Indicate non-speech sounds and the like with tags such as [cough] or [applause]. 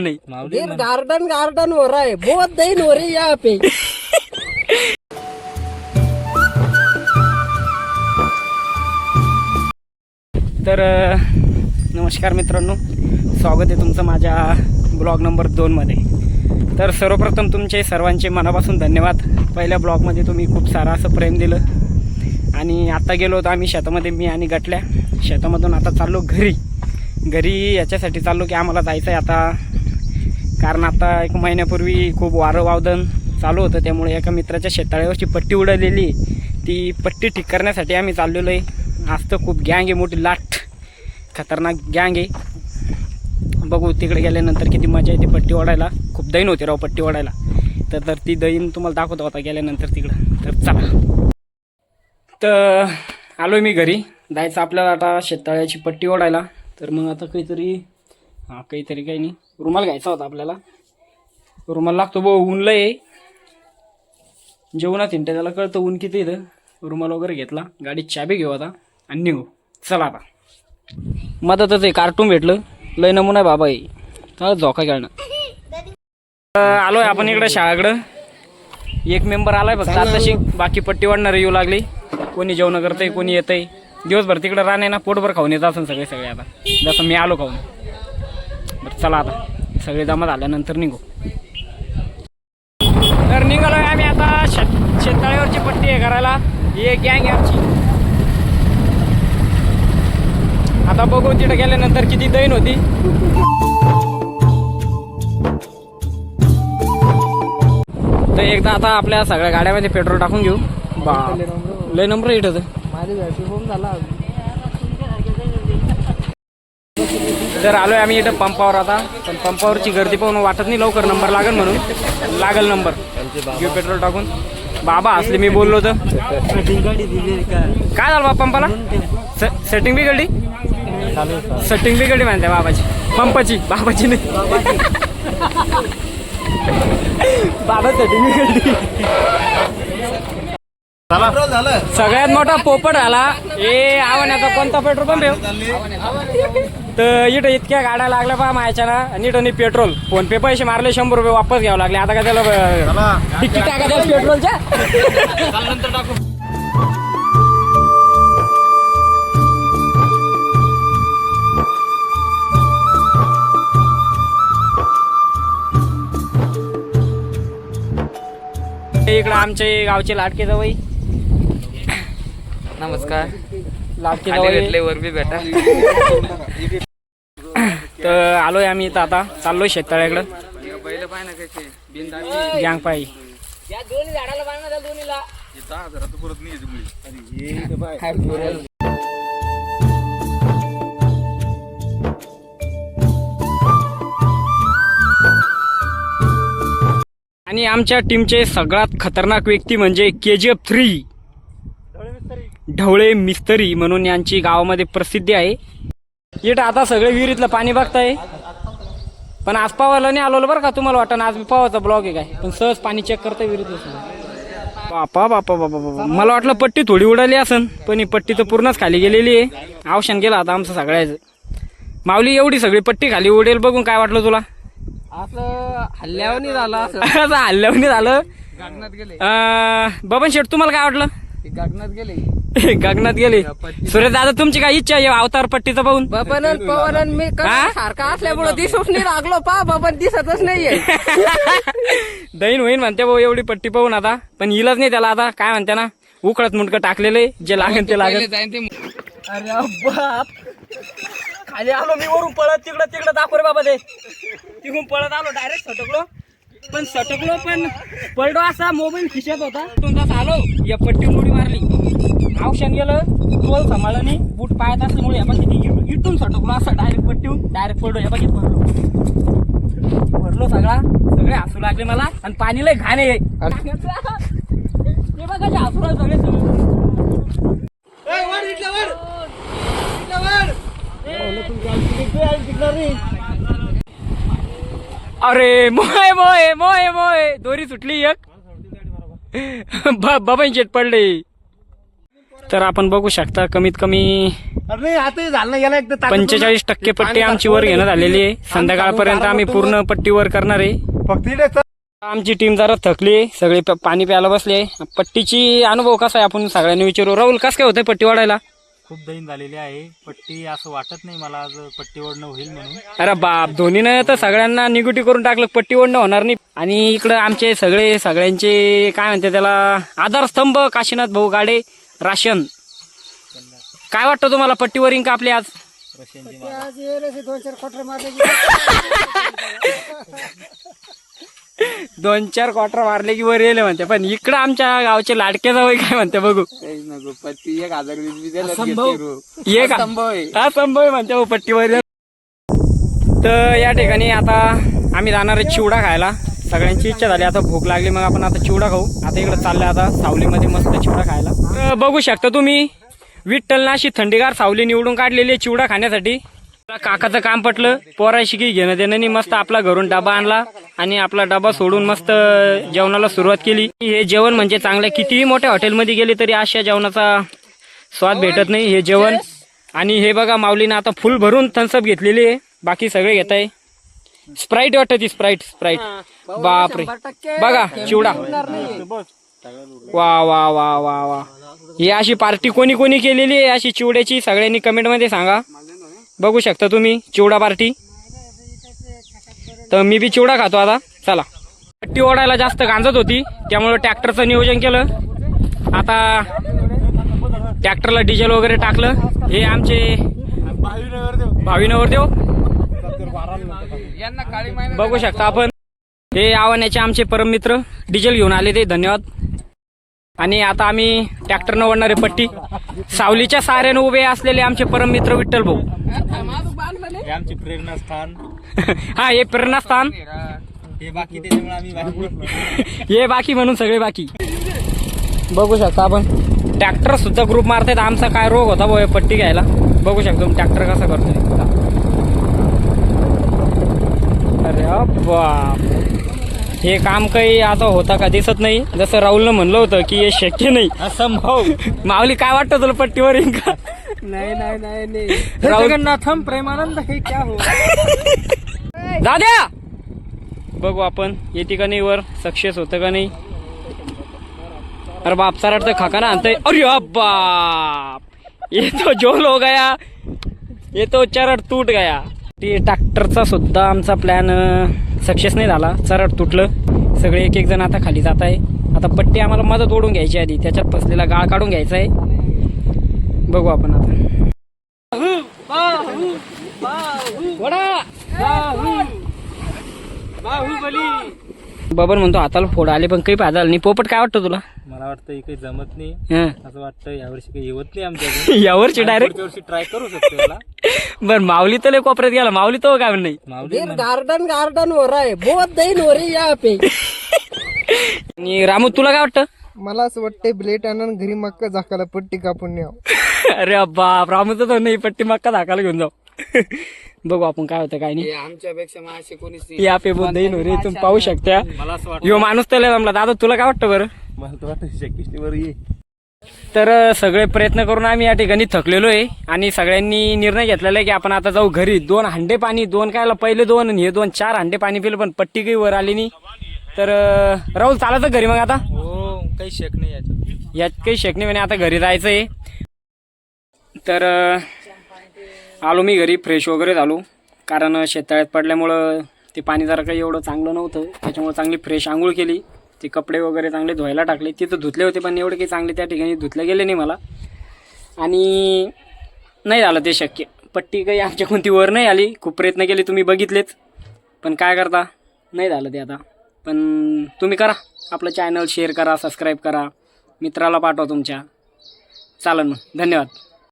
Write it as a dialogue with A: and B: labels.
A: नहीं.
B: Garden garden हो रहा है बहुत दिन हो रही है यहाँ पे.
A: तर नमस्कार मित्रांनो. स्वागत आहे तुमचं माझ्या ब्लॉग नंबर दोनमध्ये तर सर्वप्रथम तुमचे सर्वांचे मनापासून धन्यवाद. पहिल्या ब्लॉगमध्ये तुम्ही खूप सारं असं प्रेम दिलं. आणि आता गेलो होतो आम्ही शेतामध्ये मी आणि गटल्या. शेतामधून आता चाललो घरी. घरी याच्यासाठी चाललो की आम्हाला जायचं आहे आता कारण आता एक महिन्यापूर्वी खूप वारं वावदन चालू होतं त्यामुळे एका मित्राच्या शेताळ्यावरची पट्टी उडालेली. ती पट्टी ठीक करण्यासाठी आम्ही चाललेलो आहे. आज तर खूप गँग आहे मोठी लाट. खतरनाक गँग आहे. बघू तिकडे गेल्यानंतर किती मजा येते पट्टी ओढायला. खूप दैन होते राव पट्टी ओढायला. तर तर ती दैन तुम्हाला दाखवतो होता गेल्यानंतर तिकडं. तर चला. तर आलो मी घरी. जायचं आपल्याला आता शेताळ्याची पट्टी ओढायला. तर मग आता काहीतरी हां काहीतरी काही नाही. रुमाल घ्यायचा होता आपल्याला. रुमाल लागतो बो ऊन लय आहे. जेवणात हिंट्या त्याला कळतं ऊन किती इथं. रुमाल वगैरे घेतला. गाडीत चाबी घेऊ आता आणि निघू. चला आता. मदतच आहे कार्टून भेटलं. लय नमुना आहे बाबा आहे चला झोका खेळणं. आलोय आपण इकडं शाळाकडं. एक मेंबर आलाय फक्त आताशी बाकी पट्टी वाढणार येऊ लागली. कोणी जेवण करतंय कोणी येतंय. दिवसभर तिकडं राहणे ना पोटभर खाऊन येत असेल सगळे सगळे आता. जसं मी आलो खाऊन. चला आता. सगळे जमा झाल्यानंतर निघू. तर निघालोय आम्ही आता शेत शेततळ्यावरची पट्टी आहे करायला. ही एक गँग आमची. आता बघू तिथे गेल्यानंतर किती दैन होती. तर एकदा आता आपल्या सगळ्या गाड्यामध्ये पेट्रोल टाकून घेऊ. बा लय नंबर
B: व्यापी झाला
A: तर आलोय आम्ही इथं पंपावर आता. पण पंपावरची गर्दी पाहून वाटत नाही लवकर नंबर लागेल म्हणून. लागेल नंबर. घेऊ पेट्रोल टाकून. बाबा असले मी बोललो होतं. काय झालं बाबा पंपाला? सेटिंग बिघडली? सेटिंग बिघडली म्हणते बाबाची. पंपाची. बाबाची नाही. बाबा सेटिंग बिघडली. सगळ्यात मोठा पोपट आला. हे आवण्याचा कोणता पेट्रोल पंप आहे? तर इथं इतक्या गाड्या लागल्या पहा मायाच्या ना आणि पेट्रोल. फोन पे पैसे मारले शंभर रुपये वापस घ्यावं लागले. आता का त्याला तिकीट टाका पेट्रोलच्या? इकडं आमचे गावचे लाडके जवळ
C: नमस्कार.
A: लाडके
C: वर बी भेटा. [laughs]
A: तर आलोय आम्ही इथं आता. चाललोय शेततळ्याकडं.
C: बैल पाय ना कसे बिनधास्त
A: गँग पायी
B: या दोन्ही झाडाला बांधणार त्या दोन्हीला
C: दहा हजारात परत नाही
A: आणि आमच्या टीमचे सगळ्यात खतरनाक व्यक्ती म्हणजे K G F three Dhawale Mistry म्हणून यांची गावामध्ये प्रसिद्धी आहे. इथं आता सगळे विहिरीतलं पाणी बघताय. पण आज पावायला नाही आलो बरं का तुम्हाला वाटतं? आज मी पावाचा ब्लॉग आहे काय? पण सहज पाणी चेक करता विहिरीतलं सगळं. बापा बापा बापा बापा मला वाटलं पट्टी थोडी उडाली असन पण ही पट्टी तर पूर्णच खाली गेलेली आहे. अवसान गेलं आता आमचं सगळ्याचं. माऊली एवढी सगळी पट्टी खाली उडेल बघून काय वाटलं तुला?
B: असं हल्ल्यावर झालं असं. [laughs]
A: हल्ल्यावर झालं?
B: गगनात गेले.
A: अं, बबन शेठ तुम्हाला काय वाटलं?
B: गगनात गेले. [laughs]
A: गगनात गेले. सुरेश दादा तुमची काय इच्छा आहे? अवतार पट्टीचं पाहून?
B: बबन पवन मी
A: हा?
B: सारखा असल्यामुळे दिसूच नाही लागलो. पा बबन दिसतच नाहीये. [laughs]
A: दैन होईन म्हणते भाऊ एवढी पट्टी पाहून आता. पण इलाच नाही त्याला आता. काय म्हणते ना? उकळत मुंडकं टाकलेले जे लागेल ते लागेल. अरे बाप. खाली आलो मी वरून पळत तिकडं तिकडं दाखव रे बाबा ते. तिकडून पळत आलो डायरेक्ट सटकलो. पण सटकलो पण पलटो असा मोबाईल खिशात होता. तुमचा आलो. या पट्टी उडी मारली औषण गेलं टोल सांभाळलं नाही बूट पायात असल्यामुळे या बाकी इटून सटकलो असं डायरेक्ट पट्टीहून डायरेक्ट पडलो या बाकी भरलो. भरलो सगळा सगळे हसू लागले मला आणि पाणी लय घाण आहे. ते बघा हसू लागले सगळे. सगळे अरे मोय मोय मोय मोय. दोरी सुटली एक. ब- शेट पडले. तर आपण बघू शकता कमीत कमी पंचेचाळीस टक्के पट्टी आमची वर घेण्यात आलेली आहे. संध्याकाळपर्यंत आम्ही पूर्ण पट्टी वर करणार आहे. आमची टीम जरा थकली आहे. सगळे पाणी प्यायला बसले पट्टीची अनुभव कसा आहे? आपण सगळ्यांनी विचारू. राहुल कसं काय होतंय पट्टी वाढायला?
D: खूप दैन झालेली आहे. पट्टी असं वाटत नाही मला आज पट्टी ओढणं होईल म्हणून.
A: अरे बाप धोनीनं तर सगळ्यांना निगुटी करून टाकलं. पट्टी ओढणं होणार नाही. आणि इकडं आमचे सगळे सगळ्यांचे काय म्हणते त्याला आधारस्तंभ काशीनाथ भाऊ गाडे. राशन काय वाटतं तुम्हाला पट्टीवर इंक आपली आज
B: आज येईल दोन चार खोटर माझे
A: दोन चार क्वार्टर मारले की वर येले म्हणते पण इकडं आमच्या गावचे लाडके जावई काय म्हणते बघू
C: नको पत्ती एक हजार वीस बी. घेते
A: का
C: असंभव आहे.
A: हा संभव आहे म्हणते हो पट्टीवर. तर या ठिकाणी आता आम्ही जाणार आहे चिवडा खायला सगळ्यांची इच्छा झाली. आता भूक लागली मग आपण आता चिवडा खाऊ. आता इकडे चाललंय आता सावलीमध्ये मस्त चिवडा खायला. बघू शकता तुम्ही विठ्ठल अशी थंडीगार सावली निवडून काढलेली चिवडा खाण्यासाठी. काकाचं काम पटलं पोराशी की घेणं देणं नाही मस्त आपला घरून डबा आणला आणि आपला डबा सोडून मस्त जेवणाला सुरुवात केली. हे जेवण म्हणजे चांगलं कितीही मोठ्या हॉटेलमध्ये गेले तरी अशा जेवणाचा स्वाद भेटत नाही हे जेवण. आणि हे बघा माऊलीनं आता फुल भरून थन्सअप घेतलेली आहे. बाकी सगळे घेत आहे स्प्राईट वाटत ती स्प्राईट स्प्राईट. बापरे. बघा चिवडा. वा वा वा वा वा. ही अशी पार्टी कोणी कोणी केलेली आहे? अशी चिवड्याची सगळ्यांनी कमेंटमध्ये सांगा. बघू शकता तुम्ही चिवडा पार्टी. तर मी बी चिवडा खातो आता. चला. पट्टी ओढायला जास्त गांजत होती त्यामुळे ट्रॅक्टरचं नियोजन केलं. आता ट्रॅक्टरला डिझेल वगैरे टाकलं. हे आमचे भावी देव
C: यांना काळी माहिती
A: बघू शकता आपण. हे आव्हानाचे आमचे परममित्र डिझेल घेऊन आले ते धन्यवाद. आणि आता आम्ही ट्रॅक्टरनं ओढणारे पट्टी सावलीच्या साऱ्यानं उभे असलेले आमचे परममित्र विठ्ठल भाऊ.
D: हे आमचे प्रेरणास्थान [laughs]
A: हा हे प्रेरणास्थान
D: हे बाकी त्याच्यामुळे आम्ही बाकी [laughs]
A: हे बाकी म्हणून सगळे बाकी. बघू शकता आपण. ट्रॅक्टर सुद्धा ग्रुप मारतायत. आमचा काय रोग होता भाऊ हे पट्टी घ्यायला? बघू शकतो ट्रॅक्टर कसा करतोय. अरे बाप. हे काम काही आता होता का दिसत नाही. जसं राहुलनं म्हणलं होतं की हे शक्य नाही.
D: असंभव
A: माऊली काय वाटतं तुला पट्टीवर येईन का?
B: नाही नाही नाही नाही.
A: राहुल-
B: जगन्नाथम प्रेमानंद हे क्या हो?
A: दाद्या! बघू आपण येते का नाही वर? सक्सेस होतं का नाही? अरे बाप सराट तर खाका ना आणतंय. अरे अ बाप! ये तो जोल हो गया. ये तो चरड तुट गया. ती ट्रॅक्टरचा सुद्धा आमचा प्लॅन सक्सेस नाही झाला चरड तुटलं सगळे एक एक जण आता खाली जात आहे आता पट्टी आम्हाला मदत ओढून घ्यायची आधी त्याच्यात फसलेला गाळ काढून घ्यायचा आहे बघू आपण आता वडा बबन म्हणतो हाताला फोड आले पण काही फायदा नाही. पोपट काय वाटतं तुला?
D: मला वाटतं हे काही जमत नाही.
A: हं.
D: असं वाटतं यावर्षी काही येवत नाही आमच्या [laughs]
A: यावरची डायरेक्ट
D: वर्षी ट्राय करू शकतो याला. [laughs]
A: बर माऊली तर लय कोपऱ्यात गेला. माऊली तो काय नाही
D: माऊली
B: फिर गार्डन गार्डन हो रहा है बहुत दिन हो रही यहाँ पे. [laughs]
A: आणि रामू तुला काय वाटतं?
B: मला असं वाटतंय ब्लेट आणून घरी मक्का झाकायला पट्टी कापून न्याव.
A: अरे बाप रामूचं तर नाही पट्टी मक्का धाकायला घेऊन जाऊ. बघू आपण काय होतं काय नाही.
C: आमच्यापेक्षा मासे कोणीच नाही.
A: या पे रे तुम्ही पाहू शकता.
D: मला असं वाटतं.
A: यो माणूस तर लय जमला दादा तुला काय वाटतं बरं?
D: मला तर वाटतं शक्यष्टीवर ये.
A: तर अ, सगळे प्रयत्न करून आम्ही या ठिकाणी थकलेलो आहे आणि सगळ्यांनी निर्णय घेतलेला आहे की आपण आता जाऊ घरी. दोन हांडे पाणी दोन कायला पहिले दोन आणि हे दोन. चार हांडे पाणी पिलं पण पट्टी काही वर आली नाही. तर अ, राहुल चालायचं घरी मग आता?
D: हो काही शेक नाही याच्यात.
A: यात काही शेक नाही म्हणे. आता घरी जायचं आहे तर अ, आलो मी घरी फ्रेश वगैरे झालो. कारण शेताळ्यात पडल्यामुळं ते पाणी जरा काही एवढं चांगलं नव्हतं. त्याच्यामुळे चांगली फ्रेश आंघोळ केली. ते कपडे वगैरे चांगले धुवायला टाकले. तिथं धुतले होते पण एवढे काही चांगले त्या ठिकाणी धुतले गेले नाही मला. आणि नाही झालं ते शक्य. पट्टी काही आमच्या कोणती वर नाही आली. खूप प्रयत्न केले तुम्ही बघितलेच पण काय करता? नाही झालं ते आता. पण तुम्ही करा. आपलं चॅनल शेअर करा सबस्क्राईब करा. मित्राला पाठवा तुमच्या. चालेल मग. धन्यवाद.